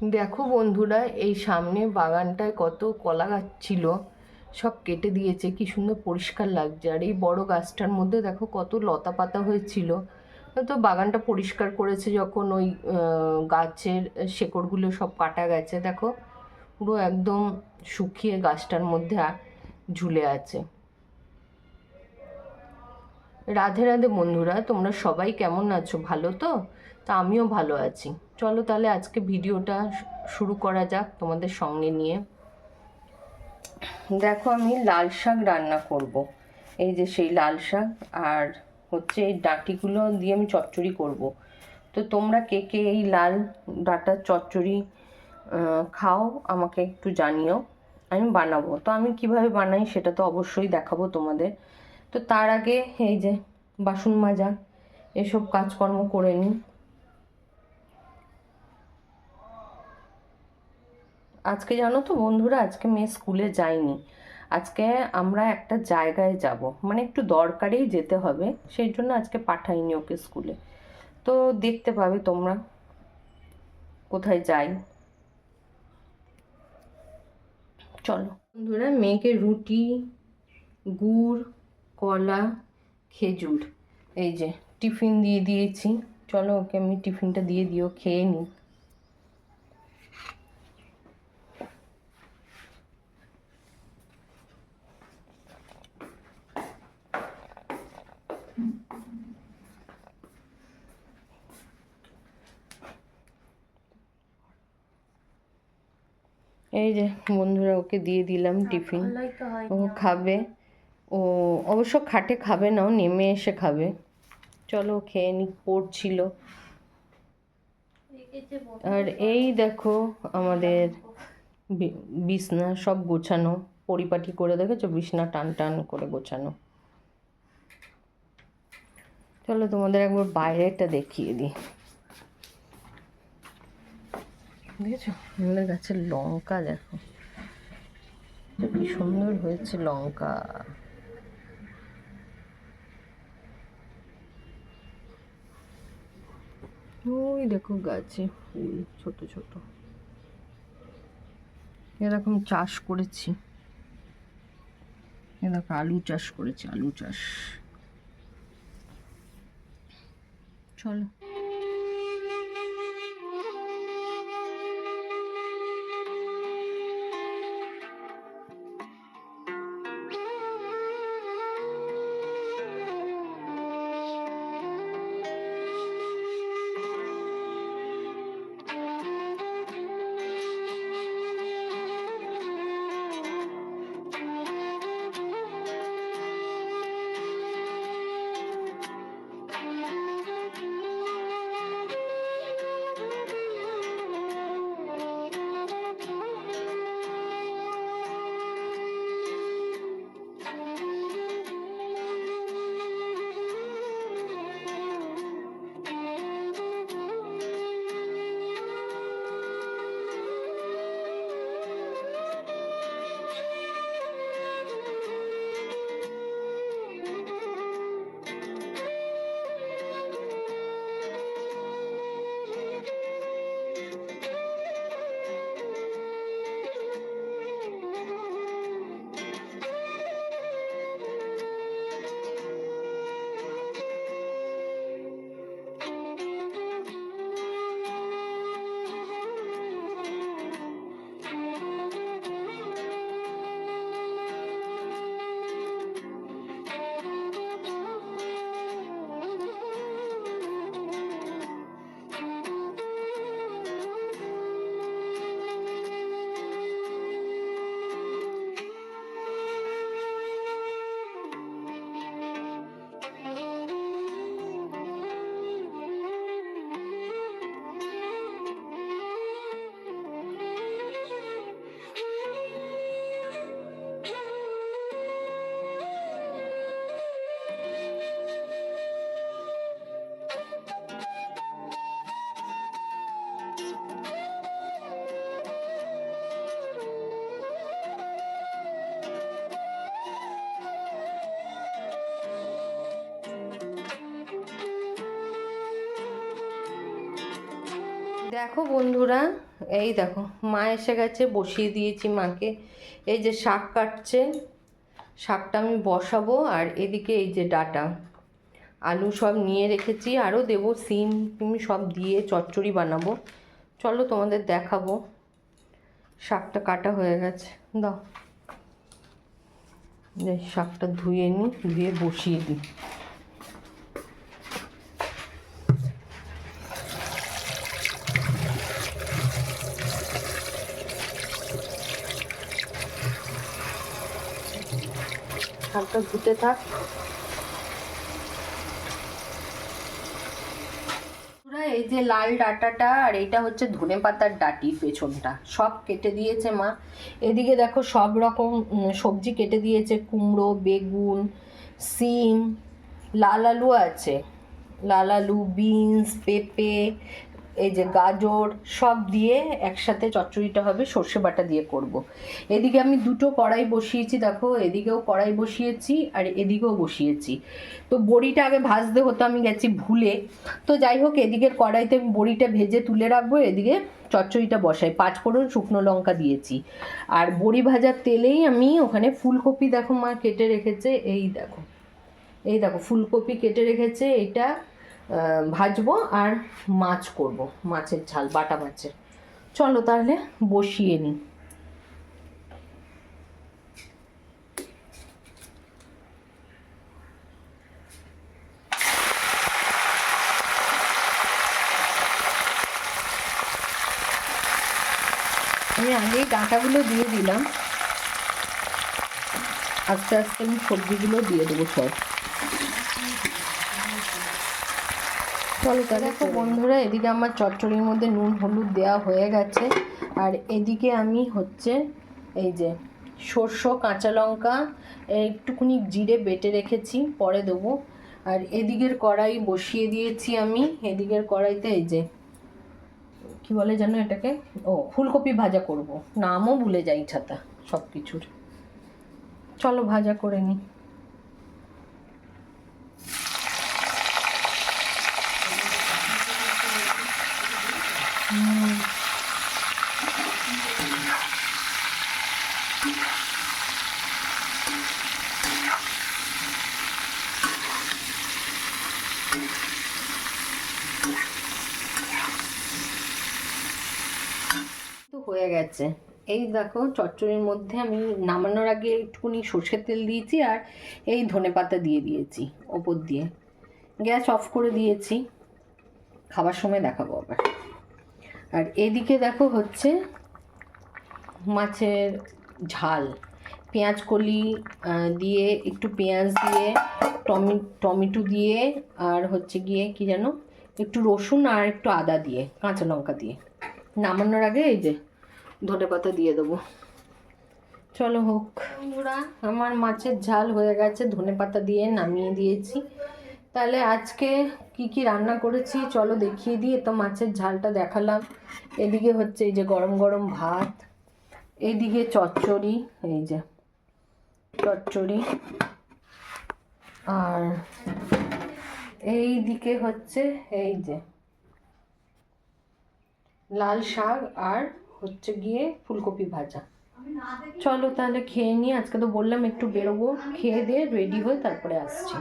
দেখো বন্ধুরা, এই সামনে বাগানটায় কত কলা গাছ ছিল, সব কেটে দিয়েছে, কি সুন্দর পরিষ্কার লাগছে। আর এই বড় গাছটার মধ্যে দেখো কত লতা পাতা হয়েছিল। তো বাগানটা পরিষ্কার করেছে যখন ওই গাছের শেকড়গুলো সব কাটা গেছে, দেখো পুরো একদম শুকিয়ে গাছটার মধ্যে ঝুলে আছে। রাধে রাধে বন্ধুরা, তোমরা সবাই কেমন আছো? ভালো তো? তা আমিও ভালো আছি। চলো তাহলে আজকে ভিডিওটা শুরু করা যাক তোমাদের সঙ্গে নিয়ে। দেখো আমি লাল শাক রান্না করব। এই যে সেই লাল শাক আর হচ্ছে এই ডাঁটিগুলো দিয়ে আমি চচ্চড়ি করব। তো তোমরা কে কে এই লাল ডাঁটার চচ্চড়ি খাও আমাকে একটু জানিও। আমি বানাবো। তো আমি কীভাবে বানাই সেটা তো অবশ্যই দেখাবো তোমাদের। তো তার আগে এই যে বাসন মাজা, এসব কাজকর্ম করে নিই। আজকে জানো তো বন্ধুরা, আজকে মেয়ে স্কুলে যায়নি। আজকে আমরা একটা জায়গায় যাব। মানে একটু দরকারেই যেতে হবে, সেই জন্য আজকে পাঠাইনি ওকে স্কুলে। তো দেখতে পাবে তোমরা কোথায় যাই। চলো। বন্ধুরা, মেয়েকে রুটি, গুড়, কলা, খেজুর, এই যে টিফিন দিয়ে দিয়েছি। চলো ওকে আমি টিফিনটা দিয়ে দিও, খেয়ে নিই। এই যে বন্ধুরা ওকে দিয়ে দিলাম টিফিন। ও খাবে। ও অবশ্য খাটে খাবে না ও নেমে এসে খাবে। চলো ও খেয়ে নি পড়ছিল। আর এই দেখো আমাদের বিছনা সব গোছানো। পরিপাটি করে দেখেছ? বিছনা টান টান করে গোছানো। চলো তোমাদের একবার বাইরেটা দেখিয়ে দিই। দেখেছ? আমাদের গাছের লঙ্কা, দেখো। কি সুন্দর হয়েছে লঙ্কা। ওই দেখো গাছে ফুল, ছোট ছোট। এরকম চাষ করেছি। এ দেখো, আলু চাষ করেছি, আলু চাষ। চলো। দেখো বন্ধুরা, এই দেখো, মা এসে গেছে, বসিয়ে দিয়েছি মাকে। এই যে শাক কাটছে, শাকটা আমি বসাবো, আর এদিকে এই যে ডাটা। আলু সব নিয়ে রেখেছি, আরও দেবো সিম, টিম সব দিয়ে চচ্চড়ি বানাবো। চলো তোমাদের দেখাবো, শাকটা কাটা হয়ে গেছে। দাও। শাকটা ধুয়ে নিই, ধুয়ে বসিয়ে দিই। শাকটা ধুতে থাক। এই যে লাল ডাটাটা আর এইটা হচ্ছে ধনে পাতার ডাটি পেছনটা, সব কেটে দিয়েছে মা। এদিকে দেখো সব রকম সবজি কেটে দিয়েছে, কুমড়ো, বেগুন, সিম, লাল আলু আছে। লাল আলু, বিনস, পেঁপে এই যে গাজর সব দিয়ে একসাথে চচ্চড়িটা হবে, সর্ষে বাটা দিয়ে করব। এদিকে আমি দুটো কড়াই বসিয়েছি, দেখো, এদিকেও কড়াই বসিয়েছি আর এদিকেও বসিয়েছি। তো বড়িটা আগে ভাজতে হতো, আমি গেছি ভুলে। তো যাই হোক, এদিকের কড়াইতে আমি বড়িটা ভেজে তুলে রাখব, এদিকে চচ্চড়িটা বসাই। পাঁচ ফোড়ন শুকনো লঙ্কা দিয়েছি। আর বড়ি ভাজার তেলেই আমি ওখানে ফুলকপি, দেখো মা কেটে রেখেছে, এই দেখো এই দেখো, ফুলকপি কেটে রেখেছে, এটা ভাজবো আর মাছ করব, মাছের ঝাল, বাটা মাছের। চলো তাহলে বসিয়ে নিই আমি আগেই ডাঁটাগুলো দিয়ে দিলাম। আস্তে আস্তে আমি সবজিগুলো দিয়ে দেবো সব। দেখো বন্ধুরা এদিকে আমার চচ্চড়ির মধ্যে নুন হলুদ দেওয়া হয়ে গেছে। আর এদিকে আমি হচ্ছে এই যে সর্ষ কাঁচা লঙ্কা একটুখানি জিরে বেটে রেখেছি পরে দেবো। আর এদিকের কড়াই বসিয়ে দিয়েছি আমি। এদিকের কড়াইতে এই যে কি বলে যেন এটাকে? ও ফুলকপি ভাজা করব। নামও ভুলে যাই ছাতা সব কিছুর চলো ভাজা করে নিই হয়ে গেছে। এই দেখো, চচ্চড়ির মধ্যে আমি নামানোর আগে একটুখানি সর্ষের তেল দিয়েছি আর এই ধনেপাতা দিয়ে দিয়েছি ওপর দিয়ে। গ্যাস অফ করে দিয়েছি। খাবার সময় দেখাবো আবার। আর এদিকে দেখো হচ্ছে মাছের ঝাল। পেঁয়াজ কলি দিয়ে একটু পেঁয়াজ দিয়ে টমি টমেটো দিয়ে আর হচ্ছে গিয়ে কি যেন একটু রসুন আর একটু আদা দিয়ে কাঁচা লঙ্কা দিয়ে। নামানোর আগে এই যে ধনে পাতা দিয়ে দেবো। চলো হোক। আমার মাছের ঝাল হয়ে গেছে ধনে পাতা দিয়ে নামিয়ে দিয়েছি। তাহলে আজকে কি কি রান্না করেছি? চলো দেখিয়ে দিয়ে তো মাছের ঝালটা দেখালাম। এদিকে হচ্ছে এই যে গরম গরম ভাত। এইদিকে চচ্চড়ি, এই যে চচ্চড়ি। আর এই দিকে হচ্ছে এই যে লাল শাক আর হচ্ছে গিয়ে ফুলকপি ভাজা। চলো তাহলে খেয়ে নিই। আজকে তো বললাম একটু বেরোবো। খেয়ে দিয়ে রেডি হয়ে তারপরে আসছি।